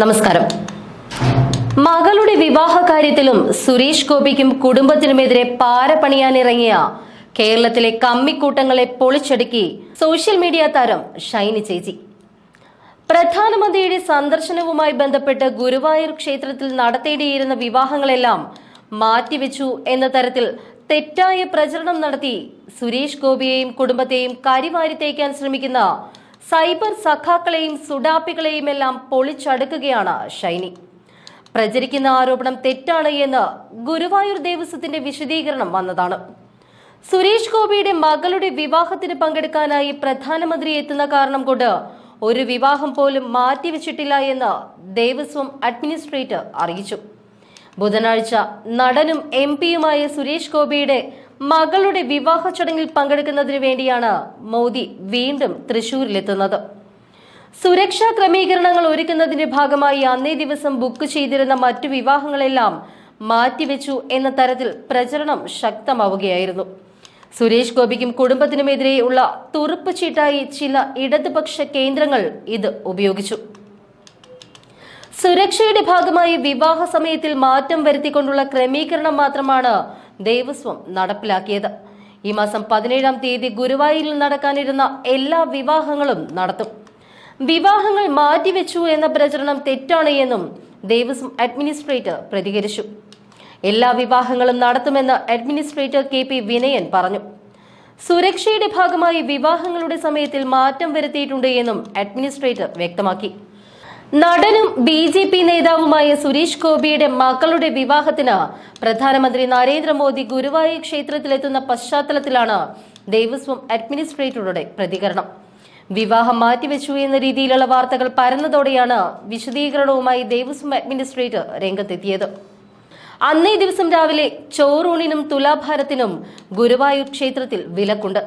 നമസ്കാരം. മകളുടെ വിവാഹ കാര്യത്തിലും സുരേഷ് ഗോപിക്കും കുടുംബത്തിനുമെതിരെ പാര പണിയാനിറങ്ങിയ കേരളത്തിലെ കമ്മിക്കൂട്ടങ്ങളെ പൊളിച്ചടുക്കി സോഷ്യൽ മീഡിയ താരം ഷൈനി ചേച്ചി. പ്രധാനമന്ത്രിയുടെ സന്ദർശനവുമായി ബന്ധപ്പെട്ട് ഗുരുവായൂർ ക്ഷേത്രത്തിൽ നടത്തേണ്ടിയിരുന്ന വിവാഹങ്ങളെല്ലാം മാറ്റിവെച്ചു എന്ന തരത്തിൽ തെറ്റായ പ്രചരണം നടത്തി സുരേഷ് ഗോപിയെയും കുടുംബത്തെയും കരിവാരി തേക്കാൻ ശ്രമിക്കുന്ന സൈബർ സഖാക്കളെയും സുഡാപ്പികളെയും എല്ലാം പൊളിച്ചടുക്കുകയാണ് ഷൈനി. പ്രചരിക്കുന്ന ആരോപണം തെറ്റാണ് എന്ന് ഗുരുവായൂർ ദേവസ്വത്തിന്റെ വിശദീകരണം വന്നതാണ്. സുരേഷ് ഗോപിയുടെ മകളുടെ വിവാഹത്തിന് പങ്കെടുക്കാനായി പ്രധാനമന്ത്രി എത്തുന്ന കാരണം കൊണ്ട് ഒരു വിവാഹം പോലും മാറ്റിവെച്ചിട്ടില്ല എന്ന് ദേവസ്വം അഡ്മിനിസ്ട്രേറ്റർ അറിയിച്ചു. ബുധനാഴ്ച നടനും എം പിയുമായ സുരേഷ് ഗോപിയുടെ മകളുടെ വിവാഹ ചടങ്ങിൽ പങ്കെടുക്കുന്നതിന് വേണ്ടിയാണ് മോദി വീണ്ടും തൃശൂരിലെത്തുന്നത്. സുരക്ഷാ ക്രമീകരണങ്ങൾ ഒരുക്കുന്നതിന്റെ ഭാഗമായി അന്നേ ദിവസം ബുക്ക് ചെയ്തിരുന്ന മറ്റു വിവാഹങ്ങളെല്ലാം മാറ്റിവെച്ചു എന്ന തരത്തിൽ പ്രചരണം ശക്തമാവുകയായിരുന്നു. സുരേഷ് ഗോപിക്കും കുടുംബത്തിനുമെതിരെയുള്ള തുറുപ്പ് ചീട്ടായി ചില ഇടതുപക്ഷ കേന്ദ്രങ്ങൾ ഇത് ഉപയോഗിച്ചു. സുരക്ഷയുടെ ഭാഗമായി വിവാഹ സമയത്തിൽ മാറ്റം വരുത്തിക്കൊണ്ടുള്ള ക്രമീകരണം മാത്രമാണ് ദേവസ്വം നടപ്പിലാക്കിയത്. ഈ മാസം പതിനേഴാം തീയതി ഗുരുവായൂരിൽ നടക്കാനിരുന്ന എല്ലാ വിവാഹങ്ങളും നടത്തും. വിവാഹങ്ങൾ മാറ്റിവെച്ചു എന്ന പ്രചരണം തെറ്റാണ് എന്നും ദേവസ്വം അഡ്മിനിസ്ട്രേറ്റർ പ്രതികരിച്ചു. എല്ലാ വിവാഹങ്ങളും നടത്തുമെന്ന് അഡ്മിനിസ്ട്രേറ്റർ കെ പി വിനയൻ പറഞ്ഞു. സുരക്ഷയുടെ ഭാഗമായി വിവാഹങ്ങളുടെ സമയത്തിൽ മാറ്റം വരുത്തിയിട്ടുണ്ട് എന്നും അഡ്മിനിസ്ട്രേറ്റർ വ്യക്തമാക്കി. നടനും ബി ജെ പി നേതാവുമായ സുരേഷ് ഗോപിയുടെ മക്കളുടെ വിവാഹത്തിന് പ്രധാനമന്ത്രി നരേന്ദ്രമോദി ഗുരുവായൂർ ക്ഷേത്രത്തിലെത്തുന്ന പശ്ചാത്തലത്തിലാണ് ദേവസ്വം അഡ്മിനിസ്ട്രേറ്ററുടെ പ്രതികരണം. വിവാഹം മാറ്റിവെച്ചു എന്ന രീതിയിലുള്ള വാർത്തകൾ പരന്നതോടെയാണ് വിശദീകരണവുമായി ദേവസ്വം അഡ്മിനിസ്ട്രേറ്റർ രംഗത്തെത്തിയത്. അന്നേ ദിവസം രാവിലെ ചോറൂണിനും തുലാഭാരത്തിനും ഗുരുവായൂർ ക്ഷേത്രത്തിൽ വിലക്കുണ്ട്.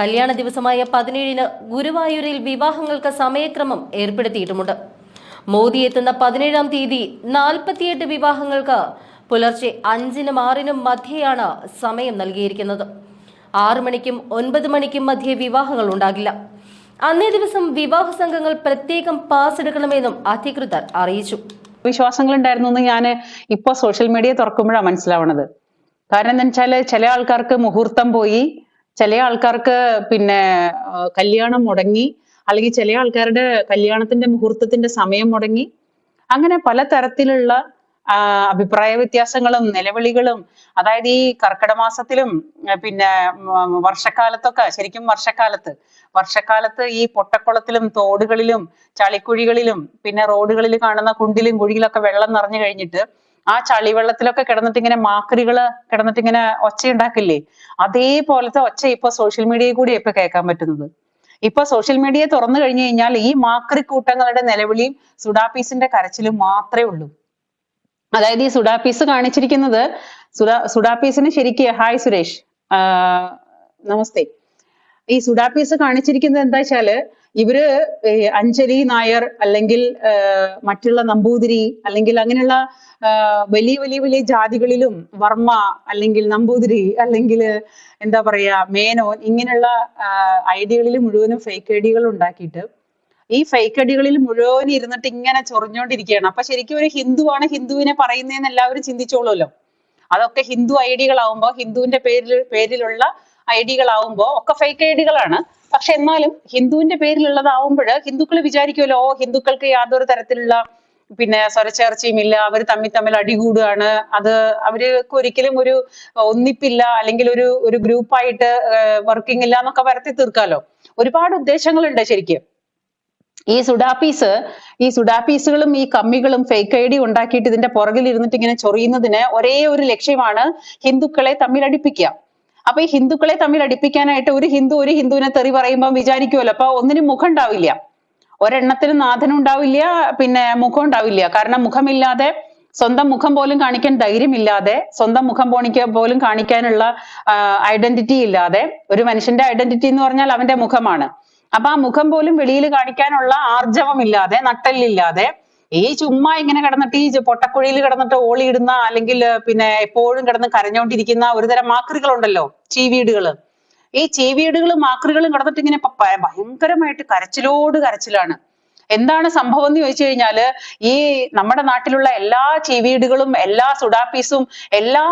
കല്യാണ ദിവസമായ പതിനേഴിന് ഗുരുവായൂരിൽ വിവാഹങ്ങൾക്ക് സമയക്രമം ഏർപ്പെടുത്തിയിട്ടുമുണ്ട്. മോദി എത്തുന്ന പതിനേഴാം തീയതി നാൽപ്പത്തിയെട്ട് വിവാഹങ്ങൾക്ക് പുലർച്ചെ അഞ്ചിനും ആറിനും മധ്യയാണ് സമയം നൽകിയിരിക്കുന്നത്. ആറു മണിക്കും ഒൻപത് മണിക്കും മധ്യേ വിവാഹങ്ങൾ ഉണ്ടാകില്ല. അന്നേ ദിവസം വിവാഹ സംഘങ്ങൾ പ്രത്യേകം പാസ് എടുക്കണമെന്നും അധികൃതർ അറിയിച്ചു. വിശ്വാസങ്ങൾ ഉണ്ടായിരുന്നു എന്ന് ഞാൻ ഇപ്പൊ സോഷ്യൽ മീഡിയ തുറക്കുമ്പോഴാണ് മനസ്സിലാവണത്. കാരണം എന്താ വെച്ചാൽ ചില ആൾക്കാർക്ക് മുഹൂർത്തം പോയി ചില ആൾക്കാർക്ക് പിന്നെ കല്യാണം മുടങ്ങി അല്ലെങ്കിൽ ചില ആൾക്കാരുടെ കല്യാണത്തിന്റെ മുഹൂർത്തത്തിന്റെ സമയം മുടങ്ങി അങ്ങനെ പല തരത്തിലുള്ള അഭിപ്രായ വ്യത്യാസങ്ങളും നിലവിളികളും അതായത് ഈ കർക്കിട മാസത്തിലും പിന്നെ വർഷക്കാലത്തൊക്കെ ശരിക്കും വർഷക്കാലത്ത് വർഷക്കാലത്ത് ഈ പൊട്ടക്കുളത്തിലും തോടുകളിലും ചളിക്കുഴികളിലും പിന്നെ റോഡുകളിൽ കാണുന്ന കുണ്ടിലും കുഴിയിലൊക്കെ വെള്ളം നിറഞ്ഞു കഴിഞ്ഞിട്ട് ആ ചളിവെള്ളത്തിലൊക്കെ കിടന്നിട്ട് ഇങ്ങനെ മാക്രികൾ കിടന്നിട്ട് ഇങ്ങനെ ഒച്ച ഉണ്ടാക്കില്ലേ അതേപോലത്തെ ഒച്ച ഇപ്പൊ സോഷ്യൽ മീഡിയയിൽ കൂടി ഇപ്പൊ കേൾക്കാൻ പറ്റുന്നത്. ഇപ്പൊ സോഷ്യൽ മീഡിയ തുറന്നു കഴിഞ്ഞു കഴിഞ്ഞാൽ ഈ മാക്രി കൂട്ടങ്ങളുടെ നിലവിളിയും സുഡാപ്പീസിന്റെ കരച്ചിലും മാത്രമേ ഉള്ളൂ. അതായത് ഈ സുഡാപ്പീസ് കാണിച്ചിരിക്കുന്നത് സുഡാ സുഡാപ്പീസിന് ശരിക്ക് ഹായ് സുരേഷ്. നമസ്തേ. ഈ സുഡാപ്പീസ് കാണിച്ചിരിക്കുന്നത് എന്താ വെച്ചാൽ ഇവർ അഞ്ജലി നായർ അല്ലെങ്കിൽ മറ്റുള്ള നമ്പൂതിരി അല്ലെങ്കിൽ അങ്ങനെയുള്ള വലിയ വലിയ വലിയ ജാതികളിലും വർമ്മ അല്ലെങ്കിൽ നമ്പൂതിരി അല്ലെങ്കിൽ എന്താ പറയാ മേനോൻ ഇങ്ങനെയുള്ള ഐഡിയകളിൽ മുഴുവനും ഫേക്ക് ഐഡിയകൾ ഉണ്ടാക്കിയിട്ട് ഈ ഫേക്ക് അടികളിൽ മുഴുവൻ ഇരുന്നിട്ട് ഇങ്ങനെ ചൊറിഞ്ഞോണ്ടിരിക്കുകയാണ്. അപ്പൊ ശരിക്കും ഒരു ഹിന്ദുവാണ് ഹിന്ദുവിനെ പറയുന്നതെന്ന് എല്ലാവരും ചിന്തിച്ചോളുമല്ലോ. അതൊക്കെ ഹിന്ദു ഐഡികളാവുമ്പോ ഹിന്ദുവിന്റെ പേരിൽ പേരിലുള്ള ഐഡികളാവുമ്പോ ഒക്കെ ഫേക്ക് ഐഡികളാണ്. പക്ഷെ എന്നാലും ഹിന്ദുവിന്റെ പേരിലുള്ളതാവുമ്പോൾ ഹിന്ദുക്കൾ വിചാരിക്കുമല്ലോ ഓ ഹിന്ദുക്കൾക്ക് യാതൊരു തരത്തിലുള്ള പിന്നെ സ്വരച്ചേർച്ചയും ഇല്ല അവർ തമ്മിൽ തമ്മിൽ അടികൂടുകയാണ്. അത് അവർക്ക് ഒരിക്കലും ഒരു ഒന്നിപ്പില്ല അല്ലെങ്കിൽ ഒരു ഒരു ഗ്രൂപ്പായിട്ട് വർക്കിംഗ് ഇല്ല എന്നൊക്കെ വരത്തി തീർക്കാലോ. ഒരുപാട് ഉദ്ദേശങ്ങളുണ്ട് ശരിക്കും. ഈ സുഡാപ്പീസ് ഈ സുഡാപ്പീസുകളും ഈ കമ്മികളും ഫേക്ക് ഐ ഡി ഉണ്ടാക്കിയിട്ട് ഇതിന്റെ പുറകിൽ ഇരുന്നിട്ട് ഇങ്ങനെ ചൊറിയുന്നതിന് ഒരേ ഒരു ലക്ഷ്യമാണ് ഹിന്ദുക്കളെ തമ്മിൽ അടുപ്പിക്കുക. അപ്പൊ ഈ ഹിന്ദുക്കളെ തമ്മിൽ അടിപ്പിക്കാനായിട്ട് ഒരു ഹിന്ദു ഒരു ഹിന്ദുവിനെ തെറി പറയുമ്പോൾ വിചാരിക്കുമല്ലോ അപ്പൊ ഒന്നിനും മുഖം ഉണ്ടാവില്ല. ഒരെണ്ണത്തിന് നാഥനും ഉണ്ടാവില്ല പിന്നെ മുഖം ഉണ്ടാവില്ല. കാരണം മുഖമില്ലാതെ സ്വന്തം മുഖം പോലും കാണിക്കാൻ ധൈര്യമില്ലാതെ സ്വന്തം മുഖം പോണിക്ക പോലും കാണിക്കാനുള്ള ഐഡന്റിറ്റി ഇല്ലാതെ ഒരു മനുഷ്യന്റെ ഐഡന്റിറ്റി എന്ന് പറഞ്ഞാൽ അവന്റെ മുഖമാണ്. അപ്പൊ ആ മുഖം പോലും വെളിയിൽ കാണിക്കാനുള്ള ആർജവമില്ലാതെ നട്ടല്ലില്ലാതെ ഈ ചുമ്മാ ഇങ്ങനെ കിടന്നിട്ട് ഈ പൊട്ടക്കുഴിയിൽ കിടന്നിട്ട് ഓളിയിടുന്ന അല്ലെങ്കിൽ പിന്നെ എപ്പോഴും കിടന്ന് കരഞ്ഞോണ്ടിരിക്കുന്ന ഒരു തരം മാക്രികൾ ഉണ്ടല്ലോ ചീവീടുകൾ. ഈ ചീവീടുകളും മാക്രികളും കിടന്നിട്ട് ഇങ്ങനെ ഭയങ്കരമായിട്ട് കരച്ചിലോട് കരച്ചിലാണ്. എന്താണ് സംഭവം എന്ന് ചോദിച്ചു കഴിഞ്ഞാൽ ഈ നമ്മുടെ നാട്ടിലുള്ള എല്ലാ ചീവീടുകളും എല്ലാ സുഡാപ്പീസും എല്ലാ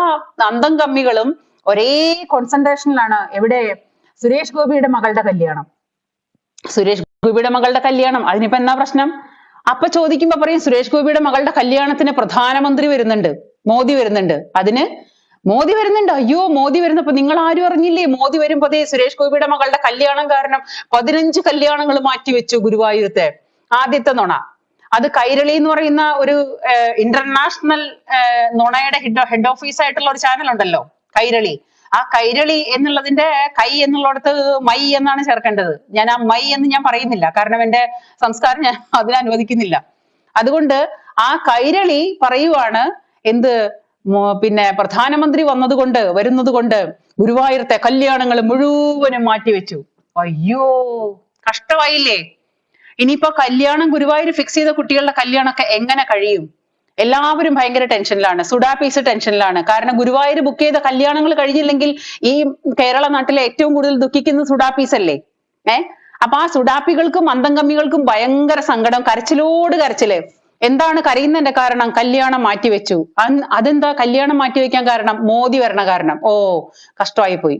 അന്തം കമ്മികളും ഒരേ കോൺസെൻട്രേഷനിലാണ് എവിടെ? സുരേഷ് ഗോപിയുടെ മകളുടെ കല്യാണം. സുരേഷ് ഗോപിയുടെ മകളുടെ കല്യാണം. അതിനിപ്പോ എന്നാ പ്രശ്നം? അപ്പൊ ചോദിക്കുമ്പോ പറയും സുരേഷ് ഗോപിയുടെ മകളുടെ കല്യാണത്തിന് പ്രധാനമന്ത്രി വരുന്നുണ്ട് മോദി വരുന്നുണ്ട്. അതിന് മോദി വരുന്നുണ്ട്. അയ്യോ മോദി വരുന്നപ്പോ നിങ്ങൾ ആരും അറിഞ്ഞില്ലേ? മോദി വരുമ്പോ ദേ സുരേഷ് ഗോപിയുടെ മകളുടെ കല്യാണം കാരണം പതിനഞ്ച് കല്യാണങ്ങൾ മാറ്റിവെച്ചു ഗുരുവായൂരത്തെ. ആദ്യത്തെ നുണ. അത് കൈരളി എന്ന് പറയുന്ന ഒരു ഇന്റർനാഷണൽ നുണയുടെ ഹെഡ് ഓഫീസ് ആയിട്ടുള്ള ഒരു ചാനൽ ഉണ്ടല്ലോ കൈരളി. ആ കൈരളി എന്നുള്ളതിന്റെ കൈ എന്നുള്ളടത്ത് മൈ എന്നാണ് ചേർക്കേണ്ടത്. ഞാൻ ആ മൈ എന്ന് ഞാൻ പറയുന്നില്ല. കാരണം എന്റെ സംസ്കാരം ഞാൻ അതിന് അനുവദിക്കുന്നില്ല. അതുകൊണ്ട് ആ കൈരളി പറയുവാണ് എന്ത്? പിന്നെ പ്രധാനമന്ത്രി വന്നതുകൊണ്ട് വരുന്നത് കൊണ്ട് ഗുരുവായൂരത്തെ കല്യാണങ്ങൾ മുഴുവനും മാറ്റിവെച്ചു. അയ്യോ കഷ്ടമായില്ലേ? ഇനിയിപ്പോ കല്യാണം ഗുരുവായൂർ ഫിക്സ് ചെയ്ത കുട്ടികളുടെ കല്യാണമൊക്കെ എങ്ങനെ കഴിയും? എല്ലാവരും ഭയങ്കര ടെൻഷനിലാണ്. സുഡാപീസ് ടെൻഷനിലാണ്. കാരണം ഗുരുവായൂർ ബുക്ക് ചെയ്ത കല്യാണങ്ങൾ കഴിഞ്ഞില്ലെങ്കിൽ ഈ കേരള നാട്ടിലെ ഏറ്റവും കൂടുതൽ ദുഃഖിക്കുന്നത് സുഡാപീസ് അല്ലേ? ഏ? അപ്പൊ ആ സുഡാപ്പികൾക്കും അന്തംഗമ്മികൾക്കും ഭയങ്കര സങ്കടം കരച്ചിലോട് കരച്ചിൽ എന്താണ് കരയുന്നതിന്റെ കാരണം? കല്യാണം മാറ്റിവെച്ചു അതെന്താ കല്യാണം മാറ്റിവെക്കാൻ കാരണം? മോദി വരണ കാരണം. ഓ കഷ്ടമായി പോയി.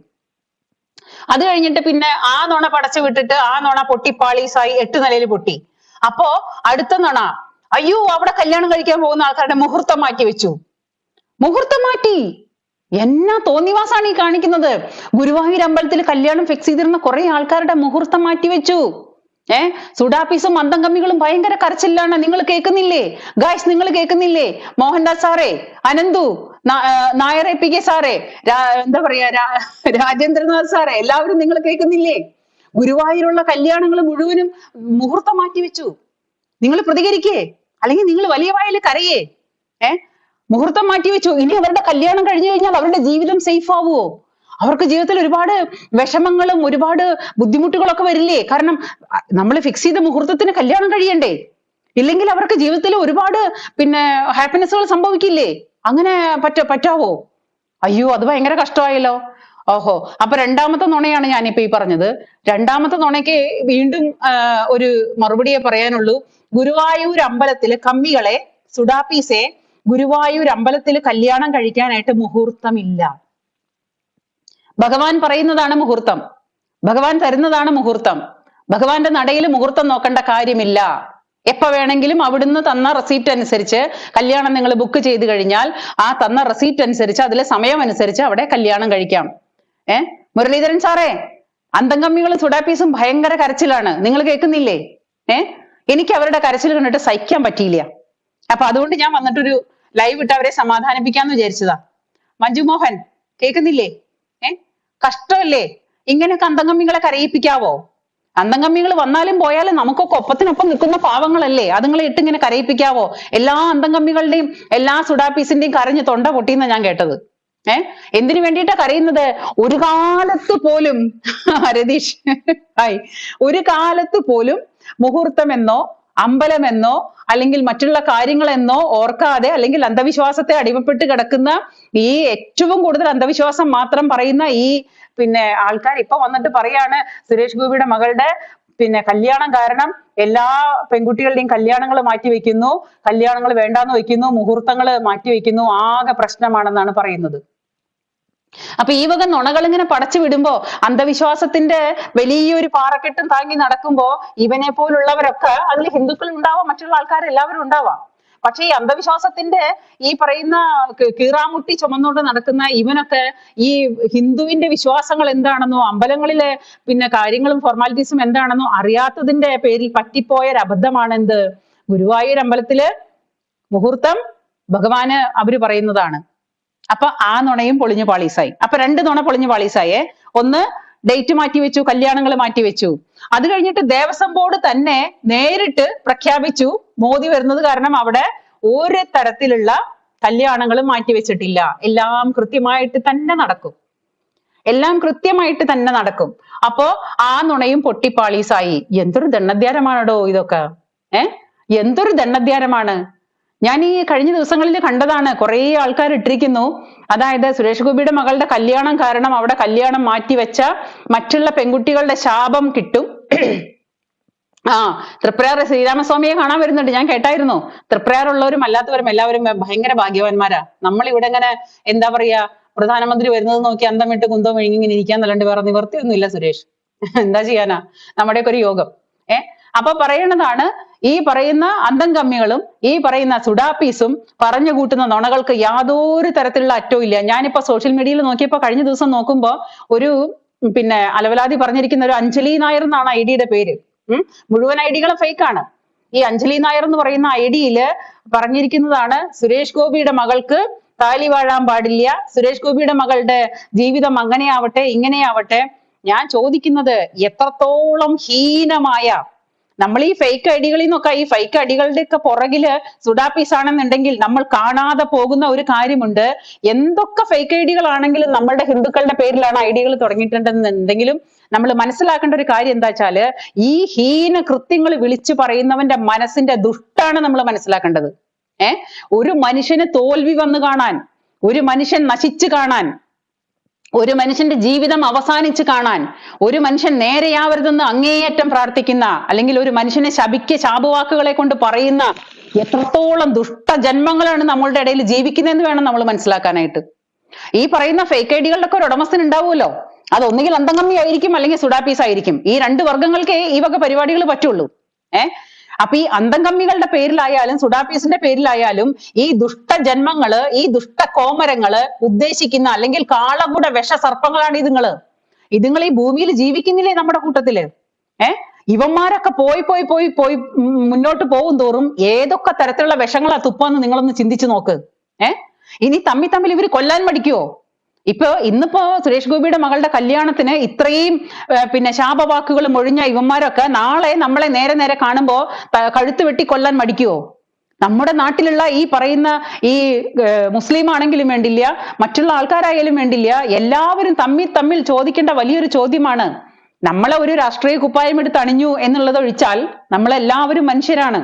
അത് കഴിഞ്ഞിട്ട് പിന്നെ ആ നുണ പടച്ചു വിട്ടിട്ട് ആ നുണ പൊട്ടിപ്പാളീസായി എട്ട് നിലയിൽ പൊട്ടി. അപ്പോ അടുത്ത നുണ അയ്യോ അവിടെ കല്യാണം കഴിക്കാൻ പോകുന്ന ആൾക്കാരുടെ മുഹൂർത്തം മാറ്റി വെച്ചു. മുഹൂർത്തം മാറ്റി. എന്നാ തോന്നിവാസാണ് ഈ കാണിക്കുന്നത്? ഗുരുവായൂർ അമ്പലത്തിൽ കല്യാണം ഫിക്സ് ചെയ്തിരുന്ന കുറെ ആൾക്കാരുടെ മുഹൂർത്തം മാറ്റി വെച്ചു. ഏ? സുഡാപ്പീസും മന്ദം കമ്മികളും ഭയങ്കര കരച്ചിലാണ്. നിങ്ങൾ കേൾക്കുന്നില്ലേ? ഗായ്സ് നിങ്ങൾ കേൾക്കുന്നില്ലേ? മോഹൻദാസ് സാറേ Ananthu Nair A P K സാറേ എന്താ പറയാ രാജേന്ദ്രനാഥ് സാറേ എല്ലാവരും നിങ്ങൾ കേൾക്കുന്നില്ലേ? ഗുരുവായൂരുള്ള കല്യാണങ്ങൾ മുഴുവനും മുഹൂർത്തം മാറ്റി വെച്ചു. നിങ്ങൾ പ്രതികരിക്കേ? അല്ലെങ്കിൽ നിങ്ങൾ വലിയ വായിൽ കരയേ. ഏ? മുഹൂർത്തം മാറ്റി വെച്ചു. ഇനി അവരുടെ കല്യാണം കഴിഞ്ഞു കഴിഞ്ഞാൽ അവരുടെ ജീവിതം സേഫ് ആവുമോ അവർക്ക് ജീവിതത്തിൽ ഒരുപാട് വിഷമങ്ങളും ഒരുപാട് ബുദ്ധിമുട്ടുകളൊക്കെ വരില്ലേ? കാരണം നമ്മൾ ഫിക്സ് ചെയ്ത മുഹൂർത്തത്തിന് കല്യാണം കഴിയണ്ടേ? ഇല്ലെങ്കിൽ അവർക്ക് ജീവിതത്തിൽ ഒരുപാട് പിന്നെ ഹാപ്പിനെസ്സുകൾ സംഭവിക്കില്ലേ? അങ്ങനെ പറ്റ പറ്റാവോ? അയ്യോ അത് ഭയങ്കര കഷ്ടമായല്ലോ. ഓഹോ അപ്പൊ രണ്ടാമത്തെ നുണയാണ് ഞാനിപ്പോ ഈ പറഞ്ഞത്. രണ്ടാമത്തെ നുണയ്ക്ക് വീണ്ടും ഒരു മറുപടിയെ പറയാനുള്ളൂ. ഗുരുവായൂർ അമ്പലത്തിൽ കമ്മികളെ സുഡാപ്പീസെ ഗുരുവായൂർ അമ്പലത്തിൽ കല്യാണം കഴിക്കാനായിട്ട് മുഹൂർത്തമില്ല. ഭഗവാൻ പറയുന്നതാണ് മുഹൂർത്തം. ഭഗവാൻ തരുന്നതാണ് മുഹൂർത്തം. ഭഗവാന്റെ നടയിൽ മുഹൂർത്തം നോക്കേണ്ട കാര്യമില്ല. എപ്പോ വേണമെങ്കിലും അവിടുന്ന് തന്ന റെസീപ്റ്റ് അനുസരിച്ച് കല്യാണം നിങ്ങൾ ബുക്ക് ചെയ്ത് കഴിഞ്ഞാൽ ആ തന്ന റെസീപ്റ്റ് അനുസരിച്ച് അതിലെ സമയം അനുസരിച്ച് അവിടെ കല്യാണം കഴിക്കാം. ഏ? മുരളീധരൻ സാറേ അന്തംകമ്മികളും സുഡാപ്പീസും ഭയങ്കര കരച്ചിലാണ്. നിങ്ങൾ കേൾക്കുന്നില്ലേ? ഏ? എനിക്ക് അവരുടെ കരച്ചിൽ കണ്ടിട്ട് സഹിക്കാൻ പറ്റിയില്ല. അപ്പൊ അതുകൊണ്ട് ഞാൻ വന്നിട്ടൊരു ലൈവ് ഇട്ട് അവരെ സമാധാനിപ്പിക്കാന്ന് വിചാരിച്ചതാ. മഞ്ജു മോഹൻ കേൾക്കുന്നില്ലേ? ഏ? കഷ്ടമല്ലേ? ഇങ്ങനെയൊക്കെ അന്തംകമ്മികളെ കരയിപ്പിക്കാവോ? അന്തംകമ്മികൾ വന്നാലും പോയാലും നമുക്കൊക്കെ ഒപ്പത്തിനൊപ്പം നിൽക്കുന്ന പാവങ്ങളല്ലേ? അതുങ്ങളെ ഇട്ട് ഇങ്ങനെ കരയിപ്പിക്കാവോ? എല്ലാ അന്തംകമ്മികളുടെയും എല്ലാ സുഡാപ്പീസിന്റെയും കരഞ്ഞ് തൊണ്ട പൊട്ടിയെന്നാ ഞാൻ കേട്ടത്. ഏ? എന്തിനു വേണ്ടിയിട്ടാ കരയുന്നത്? ഒരു കാലത്ത് പോലും രതീഷ് ഹായ്. ഒരു കാലത്ത് പോലും മുഹൂർത്തമെന്നോ അമ്പലമെന്നോ അല്ലെങ്കിൽ മറ്റുള്ള കാര്യങ്ങളെന്നോ ഓർക്കാതെ അല്ലെങ്കിൽ അന്ധവിശ്വാസത്തെ അടിമപ്പെട്ട് കിടക്കുന്ന ഈ ഏറ്റവും കൂടുതൽ അന്ധവിശ്വാസം മാത്രം പറയുന്ന ഈ പിന്നെ ആൾക്കാർ ഇപ്പൊ വന്നിട്ട് പറയാണ് സുരേഷ് ഗോപിയുടെ മകളുടെ പിന്നെ കല്യാണം കാരണം എല്ലാ പെൺകുട്ടികളുടെയും കല്യാണങ്ങൾ മാറ്റി വെക്കുന്നു കല്യാണങ്ങൾ വേണ്ടാന്ന് വെക്കുന്നു മുഹൂർത്തങ്ങൾ മാറ്റി വെക്കുന്നു ആകെ പ്രശ്നമാണെന്നാണ് പറയുന്നത്. അപ്പൊ ഈ വക നുണകൾ ഇങ്ങനെ പടച്ചു വിടുമ്പോ അന്ധവിശ്വാസത്തിന്റെ വലിയൊരു പാറക്കെട്ടും താങ്ങി നടക്കുമ്പോ ഇവനെ പോലുള്ളവരൊക്കെ അതിൽ ഹിന്ദുക്കൾ ഉണ്ടാവാം മറ്റുള്ള ആൾക്കാർ എല്ലാവരും ഉണ്ടാവാം. പക്ഷേ ഈ അന്ധവിശ്വാസത്തിന്റെ ഈ പറയുന്ന കീറാമുട്ടി ചുമന്നുകൊണ്ട് നടക്കുന്ന ഇവനൊക്കെ ഈ ഹിന്ദുവിന്റെ വിശ്വാസങ്ങൾ എന്താണെന്നോ അമ്പലങ്ങളിലെ പിന്നെ കാര്യങ്ങളും ഫോർമാലിറ്റീസും എന്താണെന്നോ അറിയാത്തതിന്റെ പേരിൽ പറ്റിപ്പോയ ഒരു അബദ്ധമാണ് എന്ത് ഗുരുവായൂർ അമ്പലത്തിൽ മുഹൂർത്തം ഭഗവാന് അവർ പറയുന്നതാണ്. അപ്പൊ ആ നുണയും പൊളിഞ്ഞു പാളീസായി. അപ്പൊ രണ്ട് നുണ പൊളിഞ്ഞു പാളീസായേ. ഒന്ന് ഡേറ്റ് മാറ്റി വെച്ചു കല്യാണങ്ങൾ മാറ്റി വെച്ചു. അത് കഴിഞ്ഞിട്ട് ദേവസ്വം ബോർഡ് തന്നെ നേരിട്ട് പ്രഖ്യാപിച്ചു മോദി വരുന്നത് കാരണം അവിടെ ഒരു തരത്തിലുള്ള കല്യാണങ്ങളും മാറ്റി വെച്ചിട്ടില്ല. എല്ലാം കൃത്യമായിട്ട് തന്നെ നടക്കും. എല്ലാം കൃത്യമായിട്ട് തന്നെ നടക്കും. അപ്പോ ആ നുണയും പൊട്ടിപ്പാളീസായി. എന്തൊരു ദണ്ണദ്യാരമാണോ ഇതൊക്കെ? ഏ? എന്തൊരു ദണ്ണദ്യാരമാണ് ഞാൻ ഈ കഴിഞ്ഞ ദിവസങ്ങളിൽ കണ്ടതാണ് കുറെ ആൾക്കാർ ഇട്ടിരിക്കുന്നു. അതായത് സുരേഷ് ഗോപിയുടെ മകളുടെ കല്യാണം കാരണം അവിടെ കല്യാണം മാറ്റിവെച്ച മറ്റുള്ള പെൺകുട്ടികളുടെ ശാപം കിട്ടും. ആ തൃപ്രയാർ ശ്രീരാമസ്വാമിയെ കാണാൻ വരുന്നുണ്ട്. ഞാൻ കേട്ടായിരുന്നു. തൃപ്രയാറുള്ളവരും അല്ലാത്തവരും എല്ലാവരും ഭയങ്കര ഭാഗ്യവാന്മാരാ. നമ്മൾ ഇവിടെ ഇങ്ങനെ എന്താ പറയാ പ്രധാനമന്ത്രി വരുന്നത് നോക്കി അന്തം വിട്ട് കുന്തം വിഴുങ്ങി ഇങ്ങനെ ഇരിക്കാന്നല്ലാണ്ട് വേറെ നിവർത്തിയൊന്നുമില്ല സുരേഷ്. എന്താ ചെയ്യാനാ? നമ്മുടെയൊക്കെ ഒരു യോഗം. ഏ? അപ്പൊ പറയണതാണ് ഈ പറയുന്ന അന്തം കമ്മികളും ഈ പറയുന്ന സുഡാപ്പീസും പറഞ്ഞു കൂട്ടുന്ന നുണകൾക്ക് യാതൊരു തരത്തിലുള്ള അറ്റവും ഇല്ല. ഞാനിപ്പോ സോഷ്യൽ മീഡിയയിൽ നോക്കിയപ്പോ കഴിഞ്ഞ ദിവസം നോക്കുമ്പോ ഒരു പിന്നെ അലവലാതി പറഞ്ഞിരിക്കുന്ന ഒരു അഞ്ജലി നായർ എന്നാണ് ഐ ഡിയുടെ പേര്. മുഴുവൻ ഐ ഫേക്ക് ആണ്. ഈ അഞ്ജലി നായർ എന്ന് പറയുന്ന ഐ ഡിയിൽ പറഞ്ഞിരിക്കുന്നതാണ് സുരേഷ് ഗോപിയുടെ മകൾക്ക് താലി വാഴാൻ പാടില്ല. സുരേഷ് ഗോപിയുടെ മകളുടെ ജീവിതം അങ്ങനെയാവട്ടെ ഇങ്ങനെയാവട്ടെ. ഞാൻ ചോദിക്കുന്നത് എത്രത്തോളം ഹീനമായ നമ്മൾ ഈ ഫേക്ക് ഐഡികളിൽ നിന്നൊക്കെ ഈ ഫേക്ക് അടികളുടെ ഒക്കെ പുറകിൽ സുഡാപ്പീസ് ആണെന്നുണ്ടെങ്കിൽ നമ്മൾ കാണാതെ പോകുന്ന ഒരു കാര്യമുണ്ട്. എന്തൊക്കെ ഫേക്ക് ഐഡികളാണെങ്കിലും നമ്മളുടെ ഹിന്ദുക്കളുടെ പേരിലാണ് ഐഡികൾ തുടങ്ങിയിട്ടുണ്ടെന്നുണ്ടെങ്കിലും നമ്മൾ മനസ്സിലാക്കേണ്ട ഒരു കാര്യം എന്താ വെച്ചാൽ ഈ ഹീന കൃത്യങ്ങൾ വിളിച്ചു പറയുന്നവന്റെ മനസ്സിന്റെ ദുഷ്ടാണ് നമ്മൾ മനസ്സിലാക്കേണ്ടത്. ഏർ ഒരു മനുഷ്യന് തോൽവി വന്നു കാണാൻ ഒരു മനുഷ്യൻ നശിച്ചു കാണാൻ ഒരു മനുഷ്യന്റെ ജീവിതം അവസാനിച്ച് കാണാൻ ഒരു മനുഷ്യൻ നേരെയാവരുതെന്ന് അങ്ങേയറ്റം പ്രാർത്ഥിക്കുന്ന അല്ലെങ്കിൽ ഒരു മനുഷ്യനെ ശപിക്ക ശാപവാക്കുകളെ കൊണ്ട് പറയുന്ന എത്രത്തോളം ദുഷ്ട ജന്മങ്ങളാണ് നമ്മളുടെ ഇടയിൽ ജീവിക്കുന്നതെന്ന് വേണം നമ്മൾ മനസ്സിലാക്കാനായിട്ട്. ഈ പറയുന്ന ഫേക്ക് ഐഡികളുടെ ഒക്കെ ഒരു ഉടമസ്ഥൻ ഉണ്ടാവുമല്ലോ. അത് ഒന്നുകിൽ അന്തംഗമ്മി ആയിരിക്കും അല്ലെങ്കിൽ സുഡാപ്പീസ് ആയിരിക്കും ഈ രണ്ട് വർഗങ്ങൾക്കേ ഈ വക പരിപാടികൾ പറ്റുള്ളൂ. ഏ? അപ്പൊ ഈ അന്തംകമ്മികളുടെ പേരിലായാലും സുഡാപ്പീസിന്റെ പേരിലായാലും ഈ ദുഷ്ടജന്മങ്ങൾ ഈ ദുഷ്ട ദുഷ്ടകോമരങ്ങൾ ഉദ്ദേശിക്കുന്ന അല്ലെങ്കിൽ കാളകൂട വിഷസർപ്പങ്ങളാണ് ഇതുങ്ങൾ ഇതുങ്ങൾ ഈ ഭൂമിയിൽ ജീവിക്കുന്നില്ലേ നമ്മുടെ കൂട്ടത്തിൽ? ഏ? ഇവന്മാരൊക്കെ പോയി പോയി പോയി പോയി മുന്നോട്ട് പോകും തോറും ഏതൊക്കെ തരത്തിലുള്ള വിഷങ്ങളാ തുപ്പാന്ന് നിങ്ങളൊന്ന് ചിന്തിച്ചു നോക്ക്. ഏ? ഇനി തമ്മി തമ്മിൽ ഇവർ കൊല്ലാൻ മടിക്കുവോ? ഇപ്പൊ ഇന്നിപ്പോ സുരേഷ് ഗോപിയുടെ മകളുടെ കല്യാണത്തിന് ഇത്രയും പിന്നെ ശാപവാക്കുകൾ മൊഴിഞ്ഞ ഇവന്മാരൊക്കെ നാളെ നമ്മളെ നേരെ നേരെ കാണുമ്പോ കഴുത്ത് വെട്ടി കൊല്ലാൻ മടിക്കുവോ? നമ്മുടെ നാട്ടിലുള്ള ഈ പറയുന്ന ഈ മുസ്ലിം ആണെങ്കിലും വേണ്ടില്ല മറ്റുള്ള ആൾക്കാരായാലും വേണ്ടില്ല എല്ലാവരും തമ്മിൽ തമ്മിൽ ചോദിക്കേണ്ട വലിയൊരു ചോദ്യമാണ് നമ്മളെ ഒരു രാഷ്ട്രീയ കുപ്പായം എടുത്ത് അണിഞ്ഞു എന്നുള്ളത് ഒഴിച്ചാൽ നമ്മളെല്ലാവരും മനുഷ്യരാണ്.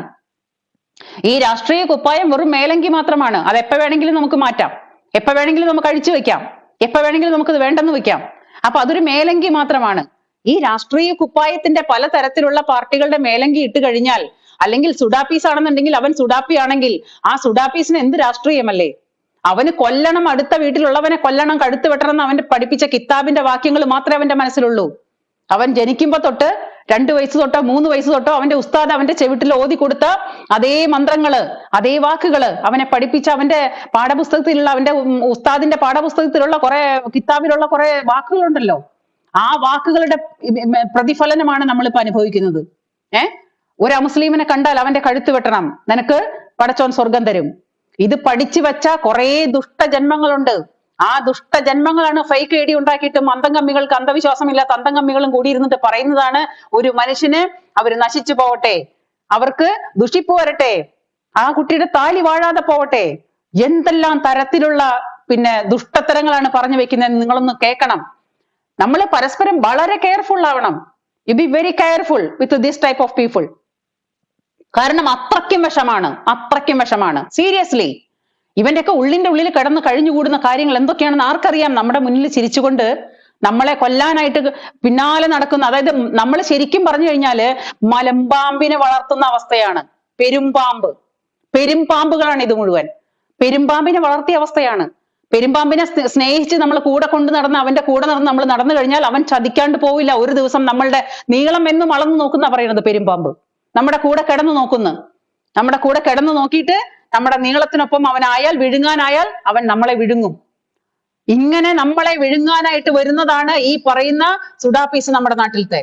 ഈ രാഷ്ട്രീയ കുപ്പായം വെറും മേലങ്കി മാത്രമാണ് അത് എപ്പോ വേണമെങ്കിലും നമുക്ക് മാറ്റാം എപ്പോ വേണമെങ്കിലും നമുക്ക് അഴിച്ചു വെക്കാം. എപ്പോ വേണമെങ്കിലും നമുക്കത് വേണ്ടെന്ന് വെക്കാം. അപ്പൊ അതൊരു മേലങ്കി മാത്രമാണ്. ഈ രാഷ്ട്രീയ കുപ്പായത്തിന്റെ പലതരത്തിലുള്ള പാർട്ടികളുടെ മേലങ്കി ഇട്ട് കഴിഞ്ഞാൽ അല്ലെങ്കിൽ സുഡാപ്പീസ് ആണെന്നുണ്ടെങ്കിൽ അവൻ സുഡാപ്പി ആണെങ്കിൽ ആ സുഡാപ്പീസിന് എന്ത് രാഷ്ട്രീയമല്ലേ? അവന് കൊല്ലണം അടുത്ത വീട്ടിലുള്ളവനെ കൊല്ലണം കഴുത്ത് വെട്ടണം എന്ന് അവന്റെ പഠിപ്പിച്ച കിതാബിന്റെ വാക്യങ്ങൾ മാത്രമേ അവന്റെ മനസ്സിലുള്ളൂ. അവൻ ജനിക്കുമ്പോ തൊട്ട് രണ്ടു വയസ്സ് തൊട്ടോ മൂന്ന് വയസ്സ് തൊട്ടോ അവന്റെ ഉസ്താദ് അവന്റെ ചെവിട്ടിൽ ഓതി കൊടുത്ത അതേ മന്ത്രങ്ങൾ അതേ വാക്കുകൾ അവനെ പഠിപ്പിച്ച അവന്റെ പാഠപുസ്തകത്തിലുള്ള അവന്റെ ഉസ്താദിന്റെ പാഠപുസ്തകത്തിലുള്ള കുറെ കിതാബിലുള്ള കുറെ വാക്കുകളുണ്ടല്ലോ. ആ വാക്കുകളുടെ പ്രതിഫലനമാണ് നമ്മളിപ്പോ അനുഭവിക്കുന്നത്. ഏ? ഒരു അമുസ്ലിമിനെ കണ്ടാൽ അവന്റെ കഴുത്ത് വെട്ടണം. നിനക്ക് പടച്ചോൻ സ്വർഗം തരും. ഇത് പഠിച്ചു വെച്ച കുറെ ദുഷ്ടജന്മങ്ങളുണ്ട്. ആ ദുഷ്ടജന്മങ്ങളാണ് ഫേക്ക് ഐ ഡി ഉണ്ടാക്കിയിട്ടും അന്തംകമ്മികൾക്ക് അന്ധവിശ്വാസമില്ലാത്ത അന്തംകമ്മികളും കൂടി ഇരുന്നിട്ട് പറയുന്നതാണ് ഒരു മനുഷ്യന് അവർ നശിച്ചു പോവട്ടെ. അവർക്ക് ദുഷിപ്പ് വരട്ടെ. ആ കുട്ടിയുടെ താലി വാഴാതെ പോവട്ടെ. എന്തെല്ലാം തരത്തിലുള്ള പിന്നെ ദുഷ്ടത്തരങ്ങളാണ് പറഞ്ഞു വെക്കുന്നത് നിങ്ങളൊന്ന് കേൾക്കണം. നമ്മൾ പരസ്പരം വളരെ കെയർഫുൾ ആവണം. You be very careful with this type of people കാരണം അത്രയ്ക്കും വിഷമാണ്. അത്രയ്ക്കും വിഷമാണ്. സീരിയസ്ലി ഇവന്റെയൊക്കെ ഉള്ളിന്റെ ഉള്ളിൽ കിടന്ന് കഴിഞ്ഞുകൂടുന്ന കാര്യങ്ങൾ എന്തൊക്കെയാണെന്ന് ആർക്കറിയാം? നമ്മുടെ മുന്നിൽ ചിരിച്ചുകൊണ്ട് നമ്മളെ കൊല്ലാനായിട്ട് പിന്നാലെ നടക്കുന്ന അതായത് നമ്മൾ ശരിക്കും പറഞ്ഞു കഴിഞ്ഞാൽ മലമ്പാമ്പിനെ വളർത്തുന്ന അവസ്ഥയാണ്. പെരുമ്പാമ്പ്. പെരുമ്പാമ്പുകളാണ് ഇത് മുഴുവൻ. പെരുമ്പാമ്പിനെ വളർത്തിയ അവസ്ഥയാണ്. പെരുമ്പാമ്പിനെ സ്നേഹിച്ച് നമ്മൾ കൂടെ കൊണ്ട് നടന്ന് അവന്റെ കൂടെ നടന്ന് നമ്മൾ നടന്നു കഴിഞ്ഞാൽ അവൻ ചതിക്കാണ്ട് പോവില്ല. ഒരു ദിവസം നമ്മളുടെ നീളം എന്നും അളന്നു നോക്കുന്ന പറയുന്നത് പെരുമ്പാമ്പ്. നമ്മുടെ കൂടെ കിടന്നു നോക്കുന്നു. നമ്മുടെ കൂടെ കിടന്നു നോക്കിയിട്ട് നമ്മുടെ നീളത്തിനൊപ്പം അവനായാൽ വിഴുങ്ങാനായാൽ അവൻ നമ്മളെ വിഴുങ്ങും. ഇങ്ങനെ നമ്മളെ വിഴുങ്ങാനായിട്ട് വരുന്നതാണ് ഈ പറയുന്ന സുഡാപ്പീസ് നമ്മുടെ നാട്ടിലത്തെ.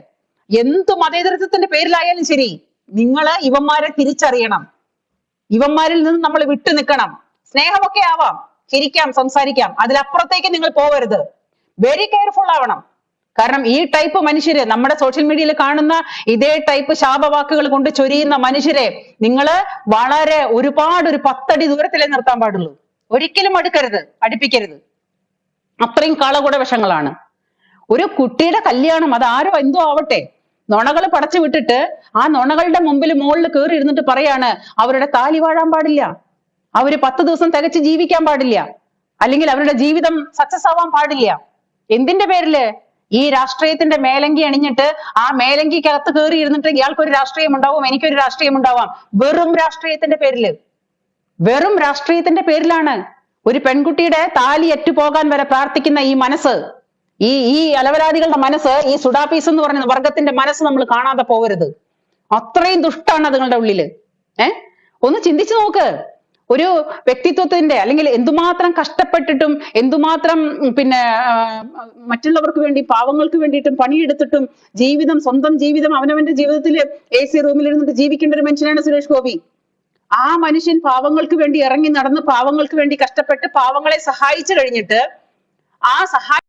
എന്ത് മതേതരത്വത്തിന്റെ പേരിലായാലും ശരി നിങ്ങൾ ഇവന്മാരെ തിരിച്ചറിയണം. ഇവന്മാരിൽ നിന്ന് നമ്മൾ വിട്ടു നിൽക്കണം. സ്നേഹമൊക്കെ ആവാം ചിരിക്കാം സംസാരിക്കാം. അതിലപ്പുറത്തേക്ക് നിങ്ങൾ പോവരുത്. വെരി കെയർഫുൾ ആവണം. കാരണം ഈ ടൈപ്പ് മനുഷ്യരെ നമ്മുടെ സോഷ്യൽ മീഡിയയിൽ കാണുന്ന ഇതേ ടൈപ്പ് ശാപവാക്കുകൾ കൊണ്ട് ചൊരിയുന്ന മനുഷ്യരെ നിങ്ങൾ വളരെ ഒരുപാട് ഒരു പത്തടി ദൂരത്തിലേ നിർത്താൻ പാടുള്ളൂ. ഒരിക്കലും അടുക്കരുത് അടുപ്പിക്കരുത്. അത്രയും കാളകൂട വിഷങ്ങളാണ് ഒരു കുട്ടിയുടെ കല്യാണം അത് ആരോ എന്തോ ആവട്ടെ. നുണകൾ പടച്ചു വിട്ടിട്ട് ആ നുണകളുടെ മുമ്പിൽ മുകളിൽ കയറി ഇരുന്നിട്ട് പറയാണ് അവരുടെ താലി വാഴാൻ പാടില്ല. അവർ പത്ത് ദിവസം തികച്ച് ജീവിക്കാൻ പാടില്ല. അല്ലെങ്കിൽ അവരുടെ ജീവിതം സക്സസ് ആവാൻ പാടില്ല. എന്തിന്റെ പേരിൽ? ഈ രാഷ്ട്രീയത്തിന്റെ മേലങ്കി അണിഞ്ഞിട്ട് ആ മേലങ്കിക്കകത്ത് കയറി ഇരുന്നിട്ട് ഇയാൾക്ക് ഒരു രാഷ്ട്രീയം ഉണ്ടാവും എനിക്കൊരു രാഷ്ട്രീയം ഉണ്ടാവാം. വെറും രാഷ്ട്രീയത്തിന്റെ പേരിൽ. വെറും രാഷ്ട്രീയത്തിന്റെ പേരിലാണ് ഒരു പെൺകുട്ടിയുടെ താലി അറ്റുപോകാൻ വരെ പ്രാർത്ഥിക്കുന്ന ഈ മനസ്സ്. ഈ ഈ അലവരാദികളുടെ മനസ്സ് ഈ സുഡാപീസ് എന്ന് പറയുന്ന വർഗത്തിന്റെ മനസ്സ് നമ്മൾ കാണാതെ പോകരുത്. അത്രയും ദുഷ്ടാണ് അതുങ്ങളുടെ ഉള്ളിൽ. ഏ? ഒന്ന് ചിന്തിച്ചു നോക്ക്. ഒരു വ്യക്തിത്വത്തിന്റെ അല്ലെങ്കിൽ എന്തുമാത്രം കഷ്ടപ്പെട്ടിട്ടും എന്തുമാത്രം പിന്നെ മറ്റുള്ളവർക്ക് വേണ്ടി പാവങ്ങൾക്ക് വേണ്ടിയിട്ടും പണിയെടുത്തിട്ടും ജീവിതം സ്വന്തം ജീവിതം അവനവന്റെ ജീവിതത്തിൽ എ സി റൂമിൽ ഇരുന്നിട്ട് ജീവിക്കേണ്ട ഒരു മനുഷ്യനാണ് സുരേഷ് ഗോപി. ആ മനുഷ്യൻ പാവങ്ങൾക്ക് വേണ്ടി ഇറങ്ങി നടന്ന് പാവങ്ങൾക്ക് വേണ്ടി കഷ്ടപ്പെട്ട് പാവങ്ങളെ സഹായിച്ചു കഴിഞ്ഞിട്ട് ആ സഹായ